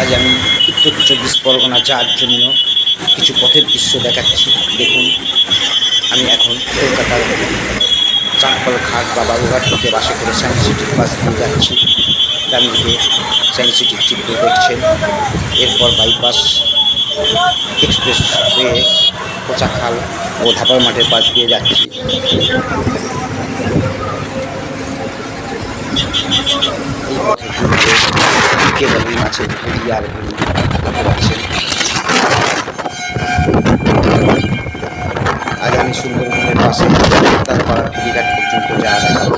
আজ আমি উত্তর চব্বিশ পরগনা যাওয়ার জন্য কিছু পথের দৃশ্য দেখাচ্ছি। দেখুন, আমি এখন কলকাতার চাঁদপাল ঘাট বা বাবুঘাট থেকে বাসে করে সায়েন্স সিটির পাশ দিয়ে যাচ্ছি। ডান দিকে সায়েন্স সিটির চিত্র দেখছেন এরপর বাইপাস এক্সপ্রেস হয়ে কোচাখাল ও ধাপার মাঠের পাশ দিয়ে যাচ্ছি। কেবলই মাছের ভুড়ি আর আমি সুন্দরবনের পাশে তারপাড়া ফেরিঘাট পর্যন্ত যাওয়া দেখাবো।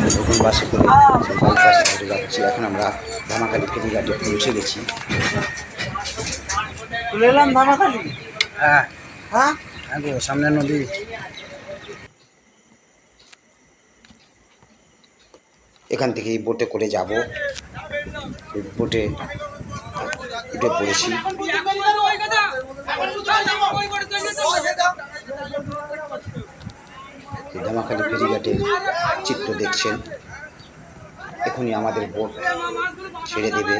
করে ধরে যাচ্ছি এখন আমরা ধামাকালি ফেরিঘাটে পৌঁছে গেছি হ্যাঁ হ্যাঁ সামনে নদী এখান থেকে বোটে করে যাব বোটে উঠে পড়েছি। ধামাখালি ফেরিঘাটের চিত্র দেখছেন। এখনই আমাদের বোট ছেড়ে দেবে।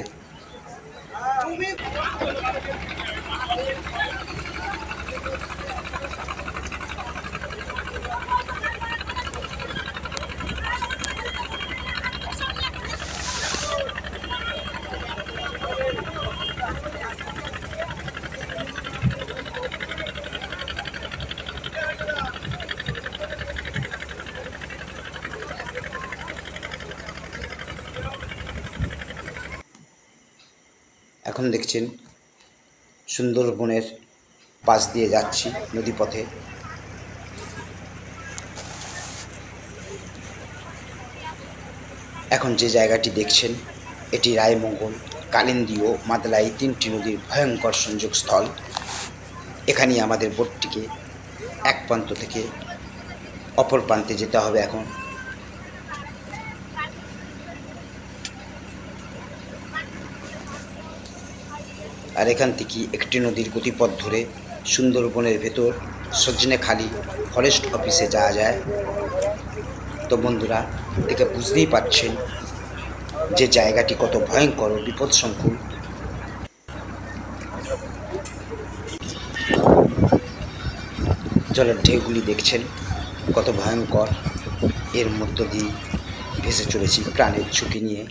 এখন দেখছেন সুন্দরবনের পাশ দিয়ে যাচ্ছি নদীপথে। এখন যে জায়গাটি দেখছেন, এটি রায়মঙ্গল, কালিন্দী ও মাদলাই তিনটি নদীর ভয়ঙ্কর সংযোগস্থল। এখানেই আমাদের বোটটিকে এক প্রান্ত থেকে অপর প্রান্তে যেতে হবে এখন। আর এখান থেকে একটি নদীর গতিপথ ধরে সুন্দরবনের ভেতর সজনেখালি ফরেস্ট অফিসে যাওয়া যায়। তো বন্ধুরা দেখে বুঝতেই পারছেন যে জায়গাটি কত ভয়ঙ্কর ও বিপদসংকুল। জলের ঢেউগুলি দেখছেন কত ভয়ঙ্কর। এর মধ্য দিয়ে ভেসে চলেছি প্রাণের ঝুঁকি নিয়ে।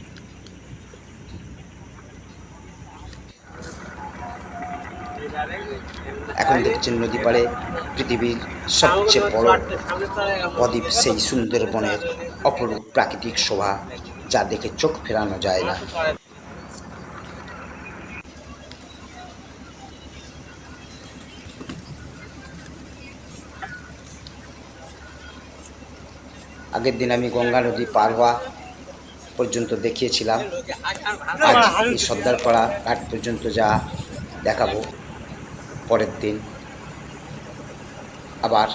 এখন দেখছেন নদী পাড়ে পৃথিবীর সবচেয়ে বড় অদ্বীপ সেই সুন্দরবনের অপরূপ প্রাকৃতিক শোভা যা দেখে চোখ ফেরানো যায় না। আগের দিন আমি গঙ্গা নদী পার হওয়া পর্যন্ত দেখিয়েছিলাম। আজ এই সর্দারপাড়া ঘাট পর্যন্ত যা দেখাবো। পরের দিন আবার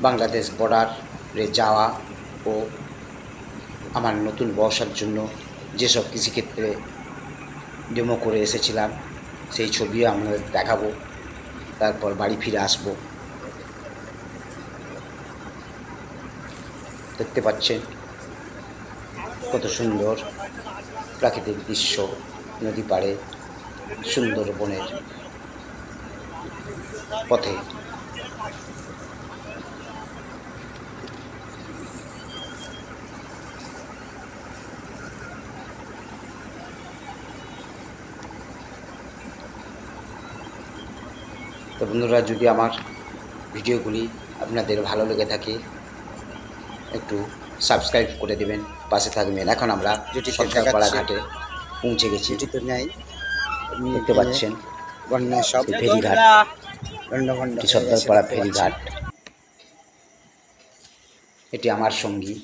বাংলাদেশ বর্ডারে যাওয়া ও আমার নতুন ব্যবসার জন্য যেসব কৃষিক্ষেত্রে ডেমো করে এসেছিলাম, সেই ছবিও আপনাদের দেখাবো, তারপর বাড়ি ফিরে আসব। দেখতে পাচ্ছেন কত সুন্দর প্রাকৃতিক দৃশ্য নদী পাড়ে সুন্দরবনের পথে। তো বন্ধুরা যদি আমার ভিডিওগুলি আপনাদের ভালো লেগে থাকে একটু সাবস্ক্রাইব করে দেবেন পাশে থাকবেন। এখন আমরা যেটি সরকারপাড়া দেখাচ্ছে। ঘাটে পৌঁছে গেছি। এটি তো নেই। দেখতে পাচ্ছেন। সব ফেরিঘাট। সর্দারপাড়া ফেরিঘাট। এটি আমার সঙ্গী।